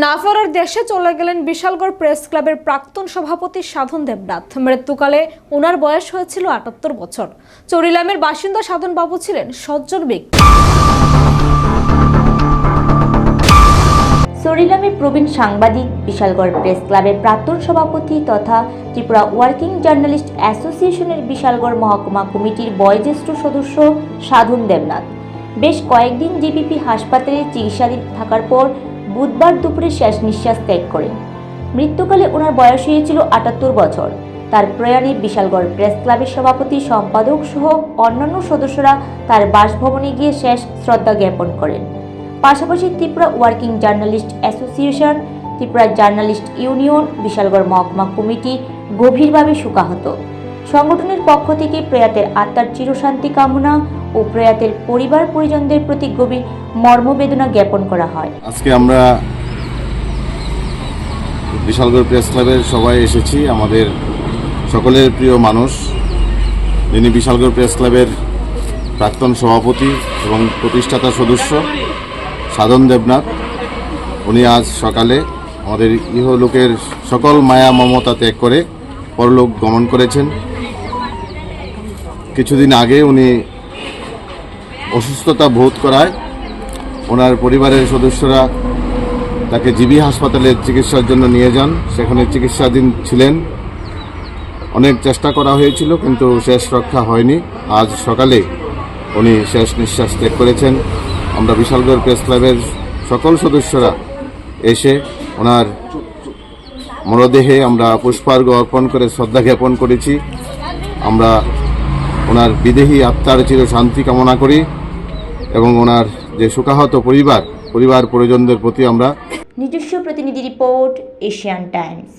না ফেরার দেশে চলে গেলেন বিশালগড় প্রেস ক্লাবের প্রাক্তন সভাপতি সাধন দেবনাথ। মৃত্যুকালে ওনার বয়স হয়েছিল আটাত্তর বছর। চরিলামের বাসিন্দা সাধন বাবু ছিলেন সজ্জন ব্যক্তি। সরিলামে প্রবীণ সাংবাদিক, বিশালগড় প্রেস ক্লাবের প্রাক্তন সভাপতি তথা ত্রিপুরা ওয়ার্কিং জার্নালিস্ট অ্যাসোসিয়েশনের বিশালগড় মহকুমা কমিটির বয়োজ্যেষ্ঠ সদস্য সাধন দেবনাথ। বেশ কয়েকদিন জিবিপি হাসপাতালে চিকিৎসাধীন থাকার পর বুধবার দুপুরে শেষ নিঃশ্বাস ত্যাগ করেন মৃত্যুকালে ওনার বয়স হয়েছিল আটাত্তর বছর। তার প্রয়াণে বিশালগড় প্রেস ক্লাবের সভাপতি, সম্পাদক সহ অন্যান্য সদস্যরা তার বাসভবনে গিয়ে শেষ শ্রদ্ধা জ্ঞাপন করেন। পাশাপাশি Tripura working journalist association, Tripura journalist union, Bishalgarh মহকুমা কমিটি গভীরভাবে শোকাহত। সংগঠনের পক্ষ থেকে প্রয়াতের আত্মার চিরশান্তি কামনা ও প্রয়াতের পরিবার পরিজনদের প্রতি গভীর মর্মবেদনা জ্ঞাপন করা হয়। আজকে আমরা বিশালগড় প্রেস ক্লাবের সবাই এসেছি, আমাদের সকলের প্রিয় মানুষ। যিনি বিশালগড় প্রেস ক্লাবের প্রাক্তন সভাপতি এবং প্রতিষ্ঠাতা সদস্য, সাধন দেবনাথ, উনি আজ সকালে আমাদের ইহলোকের সকল মায়া মমতা ত্যাগ করে পরলোক গমন করেছেন। কিছুদিন আগে উনি অসুস্থতা বোধ করায় ওনার পরিবারের সদস্যরা তাকে জিবি হাসপাতালে চিকিৎসার জন্য নিয়ে যান। সেখানে চিকিৎসাধীন ছিলেন। অনেক চেষ্টা করা হয়েছিল, কিন্তু শেষ রক্ষা হয়নি। আজ সকালে উনি শেষ নিঃশ্বাস ত্যাগ করেছেন। আমরা বিশালগড় প্রেস ক্লাবের সকল সদস্যরা এসে ওনার মরদেহে আমরা পুষ্পার্ঘ অর্পণ করে শ্রদ্ধা জ্ঞাপন করেছি। আমরা ওনার বিদেহী আত্মার চির শান্তি কামনা করি। এবং ওনার যে শোকাহত পরিবার পরিবার পরিজনদের প্রতি আমরা নিজস্ব প্রতিনিধি রিপোর্ট এশিয়ান টাইমস।